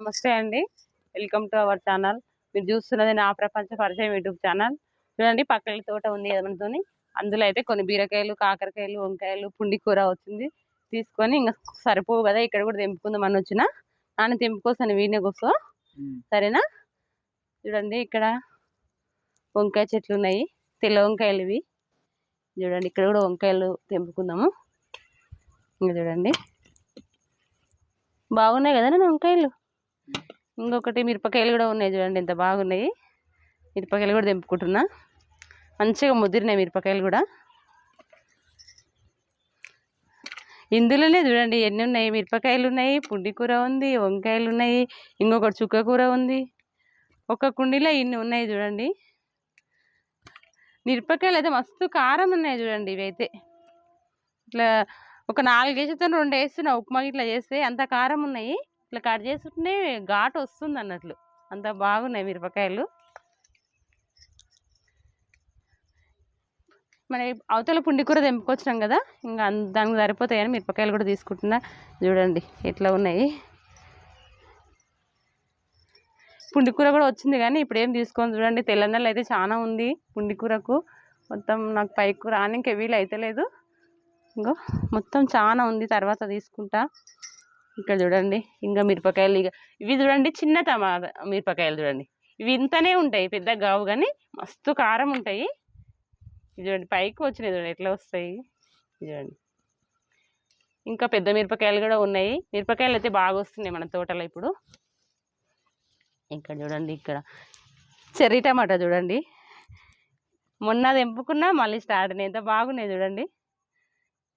నమస్తే అండి. Welcome to our channel. మీరు చూస్తున్నది నా ప్రపంచ పరిచయం యూట్యూబ్ ఛానల్. చూడండి పక్కన తోట ఉంది మనతోని. అందులో అయితే కొన్ని బీరకాయలు కాకరకాయలు వంకాయలు పుండి కూర వచ్చింది. తీసుకొని ఇంకా సరిపోవు కదా ఇక్కడ కూడా తెంపుకుందాం అని వచ్చిన. నాన్న తెంపుకోసాను వీడినే కూర్చో. సరేనా? చూడండి ఇక్కడ వంకాయ చెట్లు ఉన్నాయి. తెల్ల వంకాయలు ఇవి. చూడండి ఇక్కడ కూడా వంకాయలు తెంపుకుందాము. ఇంకా చూడండి. బాగున్నాయి కదా నేను వంకాయలు? ఇంకొకటి మిరపకాయలు కూడా ఉన్నాయి చూడండి ఎంత బాగున్నాయి. మిరపకాయలు కూడా తెంపుకుంటున్నా. మంచిగా ముదిరినాయి మిరపకాయలు కూడా. ఇందులోనే చూడండి ఎన్ని ఉన్నాయి? మిరపకాయలు ఉన్నాయి పుండి కూర ఉంది వంకాయలు ఉన్నాయి ఇంకొకటి చుక్క కూర ఉంది. ఒక కుండీలో ఇన్ని ఉన్నాయి చూడండి. మిరపకాయలు అయితే మస్తు కారం ఉన్నాయి చూడండి ఇవైతే. ఇట్లా ఒక నాలుగు వేసేతో రెండు వేస్తున్నా ఉప్మా ఇట్లా చేస్తే అంత కారం ఉన్నాయి. ఇట్లా కట్ చేస్తుంటే ఘాటు వస్తుంది అన్నట్లు. అంత బాగున్నాయి మిరపకాయలు. మన అవతల పుండి కూర తెంపుకొచ్చినాం కదా ఇంకా దానికి సరిపోతాయని మిరపకాయలు కూడా తీసుకుంటున్నా. చూడండి ఎట్లా ఉన్నాయి. పుండి కూర కూడా వచ్చింది కానీ ఇప్పుడు ఏం తీసుకొని చూడండి. తెలంగాణలో అయితే చాలా ఉంది పుండి కూరకు. మొత్తం నాకు పైకి రానికి వీలు అయితే లేదు ఇంకో మొత్తం చాలా ఉంది తర్వాత తీసుకుంటా. ఇక్కడ చూడండి ఇంకా మిరపకాయలు ఇక ఇవి చూడండి చిన్న టమాటా మిరపకాయలు చూడండి. ఇవి ఇంతనే ఉంటాయి పెద్ద గావు కానీ మస్తు కారం ఉంటాయి. ఇది చూడండి పైకి వచ్చినాయి చూడండి ఎట్లా వస్తాయి. చూడండి. ఇంకా పెద్ద మిరపకాయలు కూడా ఉన్నాయి. మిరపకాయలు అయితే బాగా వస్తున్నాయి మన తోటలో ఇప్పుడు. ఇక్కడ చూడండి ఇక్కడ చెర్రీ టమాటా చూడండి. మొన్న తెంపుకున్నా మళ్ళీ స్టార్ట్ అయినాయి. ఎంత బాగున్నాయి చూడండి.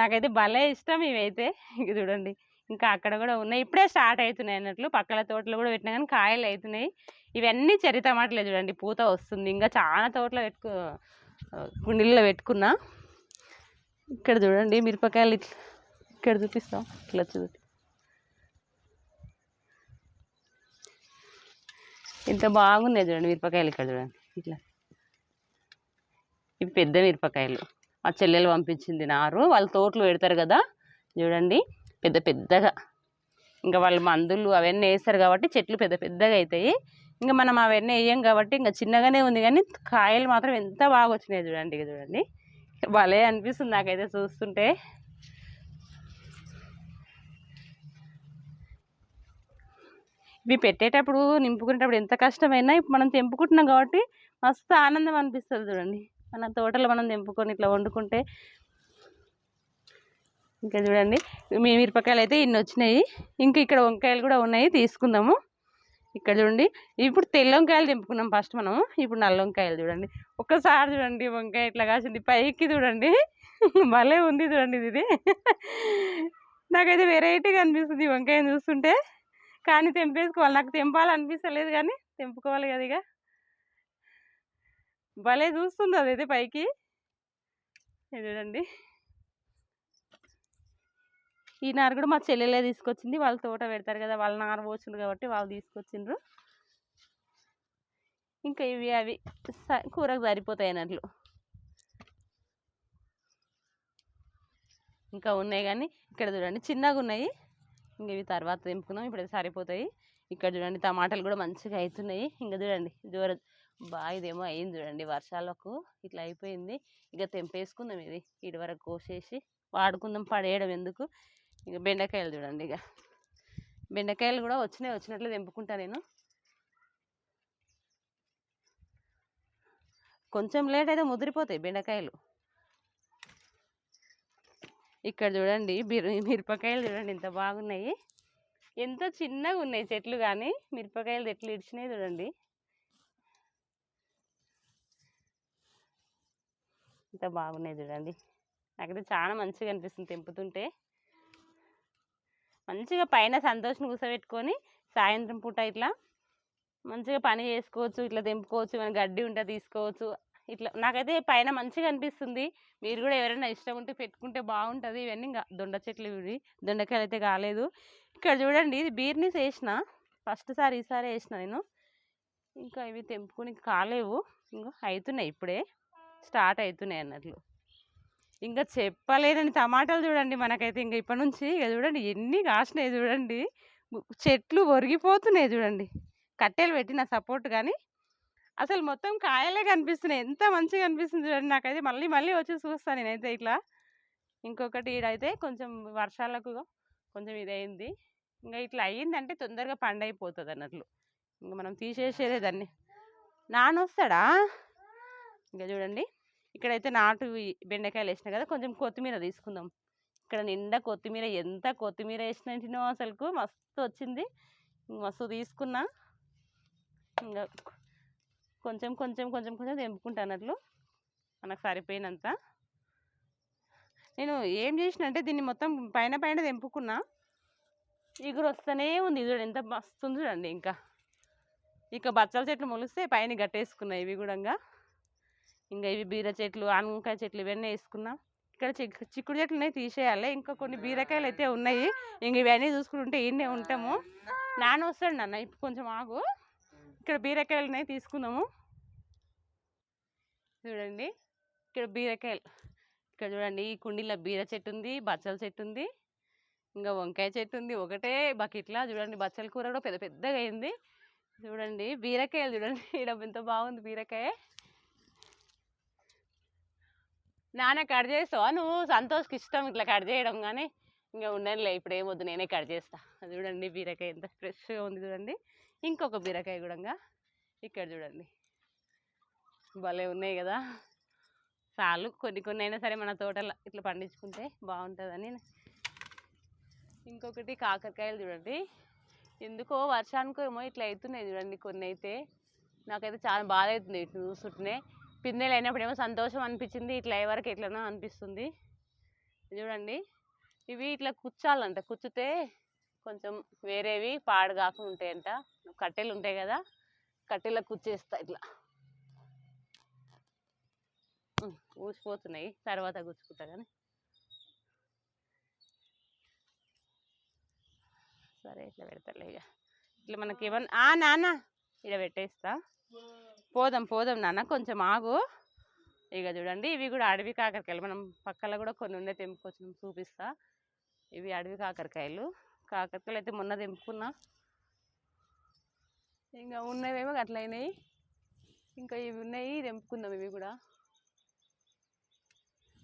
నాకైతే భలే ఇష్టం ఇవైతే. ఇక చూడండి ఇంకా అక్కడ కూడా ఉన్నాయి. ఇప్పుడే స్టార్ట్ అవుతున్నాయి అన్నట్లు. పక్కల తోటలు కూడా పెట్టినా కానీ కాయలు అవుతున్నాయి ఇవన్నీ చెర్రీ టమాటలే చూడండి. పూత వస్తుంది. ఇంకా చాలా తోటలో పెట్టుకు కుండీల్లో పెట్టుకున్నా. ఇక్కడ చూడండి మిరపకాయలు ఇట్లా ఇక్కడ చూపిస్తాం. ఇట్లా చూపి ఇంత బాగున్నాయి చూడండి మిరపకాయలు ఇక్కడ చూడండి. ఇట్లా. ఇవి పెద్ద మిరపకాయలు. మా చెల్లెలు పంపించింది నారు. వాళ్ళు తోటలు పెడతారు కదా చూడండి. పెద్ద పెద్దగా. ఇంకా వాళ్ళు మందులు అవన్నీ వేస్తారు కాబట్టి చెట్లు పెద్ద పెద్దగా అవుతాయి. ఇంకా మనం అవన్నీ వేయం కాబట్టి ఇంకా చిన్నగానే ఉంది కానీ కాయలు మాత్రం ఎంత బాగా వచ్చినాయి చూడండి ఇక చూడండి. భలే అనిపిస్తుంది నాకైతే చూస్తుంటే. ఇవి పెట్టేటప్పుడు నింపుకునేటప్పుడు ఎంత కష్టమైనా ఇప్పుడు మనం తెంపుకుంటున్నాం కాబట్టి మస్తు ఆనందం అనిపిస్తుంది చూడండి. మన తోటలో మనం తెంపుకొని ఇట్లా వండుకుంటే ఇంకా చూడండి మీ మిరపకాయలు అయితే ఇన్ని వచ్చినాయి. ఇంకా ఇక్కడ వంకాయలు కూడా ఉన్నాయి తీసుకుందాము. ఇక్కడ చూడండి ఇప్పుడు తెల్ల వంకాయలు తెంపుకున్నాం ఫస్ట్ మనం ఇప్పుడు నల్ల వంకాయలు చూడండి. ఒక్కసారి చూడండి వంకాయ ఇట్లా కాసింది. పైకి చూడండి. భలే ఉంది చూడండి ఇది. నాకైతే వెరైటీగా అనిపిస్తుంది వంకాయని చూస్తుంటే. కానీ తెంపేసుకోవాలి. నాకు తెంపాలనిపిస్తలేదు కానీ తెంపుకోవాలి కదా ఇక. భలే చూస్తుంది అదైతే పైకి. చూడండి. ఈ నారు కూడా మా చెల్లెలే తీసుకొచ్చింది. వాళ్ళు తోట పెడతారు కదా వాళ్ళ నారు పోసిండ్రు కాబట్టి వాళ్ళు తీసుకొచ్చిండ్రు. ఇంకా ఇవి అవి స- కూరకు సరిపోతాయి అన్నట్లు. ఇంకా ఉన్నాయి కానీ ఇక్కడ చూడండి చిన్నగా ఉన్నాయి. ఇంకా ఇవి తర్వాత తెంపుకుందాం. ఇప్పుడు సరిపోతాయి. ఇక్కడ చూడండి టమాటాలు కూడా మంచిగా అవుతున్నాయి ఇంకా చూడండి జోర బాగా ఇదేమో అయింది చూడండి. వర్షాలకు ఇట్లా అయిపోయింది. ఇక తెంపేసుకుందాం ఇది. ఇటు వరకు కోసేసి వాడుకుందాం. పడేయడం ఎందుకు? ఇక బెండకాయలు చూడండి ఇక. బెండకాయలు కూడా వచ్చినాయి. వచ్చినట్లు తెంపుకుంటా నేను. కొంచెం లేట్ అయితే ముదిరిపోతాయి బెండకాయలు. ఇక్కడ చూడండి బిర్ మిరపకాయలు చూడండి. ఎంత బాగున్నాయి. ఎంత చిన్నగా ఉన్నాయి చెట్లు కానీ మిరపకాయలు ఎట్లు ఇడిచినాయి చూడండి. ఎంత బాగున్నాయి చూడండి. నాకైతే చాలా మంచిగా అనిపిస్తుంది తెంపుతుంటే. మంచిగా పైన సంతోషం కూర్చోబెట్టుకొని సాయంత్రం పూట ఇట్లా మంచిగా పని చేసుకోవచ్చు ఇట్లా తెంపుకోవచ్చు మన గడ్డి ఉంటే తీసుకోవచ్చు. ఇట్లా నాకైతే పైన మంచిగా అనిపిస్తుంది. మీరు కూడా ఎవరైనా ఇష్టం ఉంటే పెట్టుకుంటే బాగుంటుంది. ఇవన్నీ ఇంకా దొండ చెట్లు ఇవి దొండకాయలు అయితే కాలేదు. ఇక్కడ చూడండి ఇది బీర్నీస్ వేసిన ఫస్ట్ సారి ఈసారి వేసిన నేను. ఇంకా ఇవి తెంపుకొని కాలేవు. ఇంకా అవుతున్నాయి ఇప్పుడే. స్టార్ట్ అవుతున్నాయి అన్నట్లు. ఇంకా చెప్పలేదని టమాటాలు చూడండి మనకైతే ఇంకా ఇప్పటి నుంచి. ఇక చూడండి ఎన్ని కాసినాయి చూడండి. చెట్లు ఒరిగిపోతున్నాయి చూడండి. కట్టెలు పెట్టిన సపోర్ట్ కానీ అసలు మొత్తం కాయలే కనిపిస్తున్నాయి. ఎంత మంచిగా అనిపిస్తుంది చూడండి. నాకైతే మళ్ళీ మళ్ళీ వచ్చి చూస్తాను నేనైతే ఇట్లా. ఇంకొకటి ఈడైతే కొంచెం వర్షాలకు కొంచెం ఇదైంది. ఇంకా ఇట్లా అయ్యిందంటే తొందరగా పండైపోతుంది అన్నట్లు ఇంకా మనం తీసేసేదే దాన్ని. నాన్న వస్తాడా ఇంకా చూడండి. ఇక్కడైతే నాటు బెండకాయలు వేసిన కదా కొంచెం కొత్తిమీర తీసుకుందాం. ఇక్కడ నిండా కొత్తిమీర ఎంత కొత్తిమీర వేసినో అసలుకు మస్తు వచ్చింది. ఇంక మస్తు తీసుకున్నా. ఇంకా కొంచెం కొంచెం కొంచెం కొంచెం తెంపుకుంటానట్లు మనకు సరిపోయినంత. నేను ఏం చేసిన అంటే దీన్ని మొత్తం పైన పైన తెంపుకున్నా. ఇగురు వస్తూనే ఉంది చూడండి. ఎంత మస్తు ఉంది చూడండి ఇంకా. ఇక బచ్చల చెట్లు మొలిస్తే పైన గట్టేసుకున్నాయి ఇవి కూడా ఇంకా ఇవి బీర చెట్లు ఆనకాయ చెట్లు ఇవన్నీ వేసుకున్నాం. ఇక్కడ చిక్కుడు చెట్లు ఉన్నాయి తీసేయాలి. ఇంకా కొన్ని బీరకాయలు అయితే ఉన్నాయి. ఇంక ఇవన్నీ చూసుకుంటుంటే ఈయనే ఉంటాము. నాన్న వస్తాడు నాన్న ఇప్పుడు కొంచెం ఆగు. ఇక్కడ బీరకాయలు ఉన్నాయి తీసుకున్నాము చూడండి ఇక్కడ బీరకాయలు. ఇక్కడ చూడండి ఈ కుండీలో బీర చెట్టు ఉంది బచ్చల చెట్టు ఉంది. ఇంకా వంకాయ చెట్టు ఉంది ఒకటే బకెట్లా. చూడండి బచ్చల కూర కూడా పెద్ద పెద్దగా అయింది. చూడండి బీరకాయలు చూడండి. ఇక్కడ ఎంత బాగుంది బీరకాయ. నాన్న కట్ చేస్తావా? నువ్వు సంతోష్కి ఇష్టం ఇట్లా కట్ చేయడం కానీ ఇంకా ఉండనులే ఇప్పుడు ఏమొద్దు నేనే కట్ చేస్తా. చూడండి బీరకాయ ఎంత ఫ్రెష్గా ఉంది చూడండి. ఇంకొక బీరకాయ కూడా ఇక్కడ చూడండి. భలే ఉన్నాయి కదా! చాలు కొన్ని కొన్ని అయినా సరే మన తోటలో ఇట్లా పండించుకుంటే బాగుంటుందని. ఇంకొకటి కాకరకాయలు చూడండి. ఎందుకో వర్షానికో ఏమో ఇట్లా అవుతున్నాయి చూడండి కొన్ని అయితే నాకైతే చాలా బాధ అవుతుంది ఇటు చూస్తుంటేనే పిందెలు అయినప్పుడు ఏమో సంతోషం అనిపించింది ఇట్లా ఎవరికి వరకు ఎట్లనో అనిపిస్తుంది. చూడండి. ఇవి ఇట్లా కుచ్చాలంట. కుచ్చితే కొంచెం వేరేవి పాడు కాకుండా ఉంటాయంట. కట్టెలు ఉంటాయి కదా కట్టెల కుచ్చేస్తా ఇట్లా. ఊసిపోతున్నాయి. తర్వాత గుచ్చుకుంటా కానీ సరే ఇట్లా పెడతాలే ఇక. ఇట్లా మనకి ఏమన్నా నాన్న! ఇలా పెట్టేస్తా. పోదాం పోదాం నాన్న కొంచెం ఆగు. ఇక చూడండి ఇవి కూడా అడవి కాకరకాయలు. మనం పక్కన కూడా కొన్ని ఉండే తెంపుకొచ్చిన చూపిస్తా. ఇవి అడవి కాకరకాయలు. కాకరకాయలు అయితే మొన్న తెంపుకున్నా. ఇంకా ఉన్నవేమో అట్లయినాయి. ఇంకా ఇవి ఉన్నాయి తెంపుకుందాం ఇవి కూడా.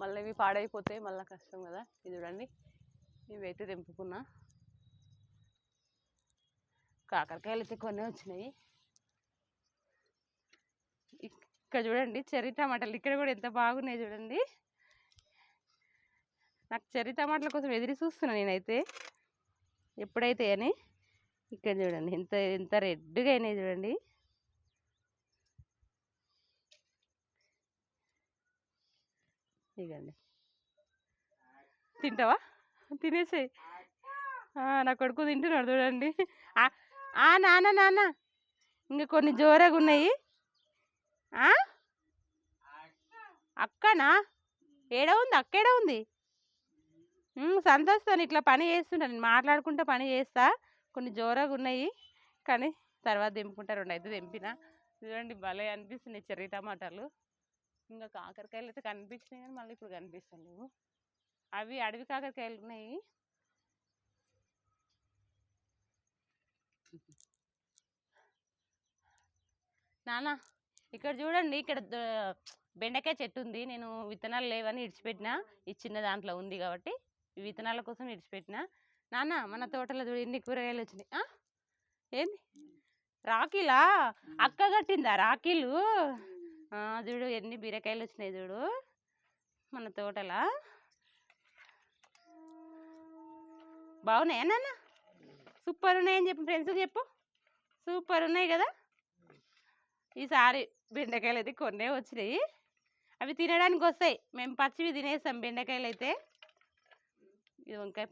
మళ్ళీ ఇవి పాడైపోతాయి మళ్ళీ కష్టం కదా. ఇది చూడండి. ఇవైతే అయితే తెంపుకున్నా. కాకరకాయలు అయితే కొన్ని వచ్చినాయి ఇక్- ఇక్కడ చూడండి చెర్రీ టమాటాలు. ఇక్కడ కూడా ఎంత బాగున్నాయి చూడండి. నాకు చెర్రీ టమాటాల కోసం ఎదురు చూస్తున్నాను నేనైతే. ఎప్పుడైతే అని. ఇక్కడ చూడండి ఎంత ఎంత రెడ్గా అయినాయి చూడండి. ఇదండి తింటావా? తినేసేయి. నా కొడుకు తింటున్నాడు చూడండి. నాన్న నాన్న. ఇంకా కొన్ని జోరగా ఉన్నాయి అక్కనా? ఏడ ఉంది? అక్క ఏడ ఉంది? సంతోషం ఇట్లా పని చేస్తుంటా. నేను మాట్లాడుకుంటా పని చేస్తా. కొన్ని జోరగా ఉన్నాయి. కానీ తర్వాత దింపుకుంటా రెండు అయితే దింపిన చూడండి భలే అనిపిస్తున్నాయి చెర్రీ టమాటాలు. ఇంకా కాకరకాయలు అయితే కనిపించినాయి కానీ మళ్ళీ ఇప్పుడు కనిపిస్తలేవు. అవి అడవి కాకరకాయలు ఉన్నాయి. నానా ఇక్కడ చూడండి ఇక్కడ బెండకాయ చెట్టు ఉంది. నేను విత్తనాలు లేవని ఇడిచిపెట్టిన. ఈ చిన్న దాంట్లో ఉంది కాబట్టి ఈ విత్తనాల కోసం ఇడిచిపెట్టిన. నాన్న మన తోటలో చూడు ఎన్ని కూరగాయలు వచ్చినాయి? ఏంది? రాఖీలా? అక్క కట్టిందా రాఖీలు? చూడు ఎన్ని బీరకాయలు వచ్చినాయి చూడు. మన తోటలా? బాగున్నాయా నాన్న? సూపర్ ఉన్నాయని చెప్పు ఫ్రెండ్స్కి చెప్పు. సూపర్ ఉన్నాయి కదా? ఈసారి బెండకాయలు అయితే కొన్నే వచ్చినాయి. అవి తినడానికి వస్తాయి మేము పచ్చివి తినేస్తాం బెండకాయలు అయితే ఇది వంకాయ?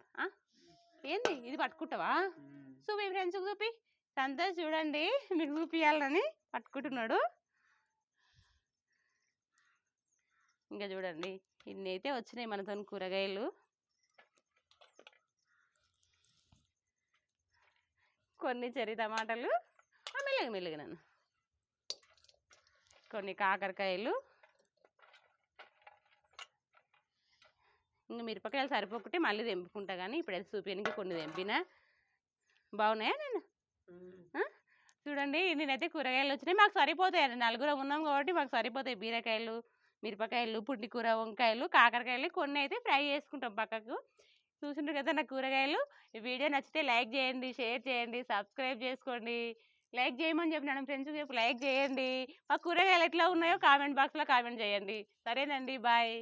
ఏంది? ఇది పట్టుకుంటావా? చూపి ఫ్రెండ్స్కి చూపి. సంతోష్ చూడండి మీకు చూపియాలని పట్టుకుంటున్నాడు. ఇంకా చూడండి ఇన్ని అయితే వచ్చినాయి మనతో కూరగాయలు. కొన్ని చెర్రీ టమాటాలు. మెల్లగా మెల్లగా నన్ను. కొన్ని కాకరకాయలు. ఇంకా మిరపకాయలు సరిపోకుంటే మళ్ళీ తెంపుకుంటా కానీ ఇప్పుడు అయితే చూపించడానికి కొన్ని తెంపిన. బాగున్నాయా నేను? చూడండి నేనైతే కూరగాయలు వచ్చినాయి. మాకు సరిపోతాయి నలుగురం ఉన్నాం కాబట్టి మాకు సరిపోతాయి. బీరకాయలు మిరపకాయలు పుంటికూర వంకాయలు కాకరకాయలు కొన్ని అయితే ఫ్రై చేసుకుంటాం పక్కకు. చూసిండ్రు కదా నా కూరగాయలు. ఈ వీడియో నచ్చితే లైక్ చేయండి షేర్ చేయండి సబ్స్క్రైబ్ చేసుకోండి. లైక్ చేయమని చెప్పినాను ఫ్రెండ్స్ చెప్పి లైక్ చేయండి. మా కూరగాయలు ఎట్లా ఉన్నాయో కామెంట్ బాక్స్లో కామెంట్ చేయండి. సరేనండి బాయ్.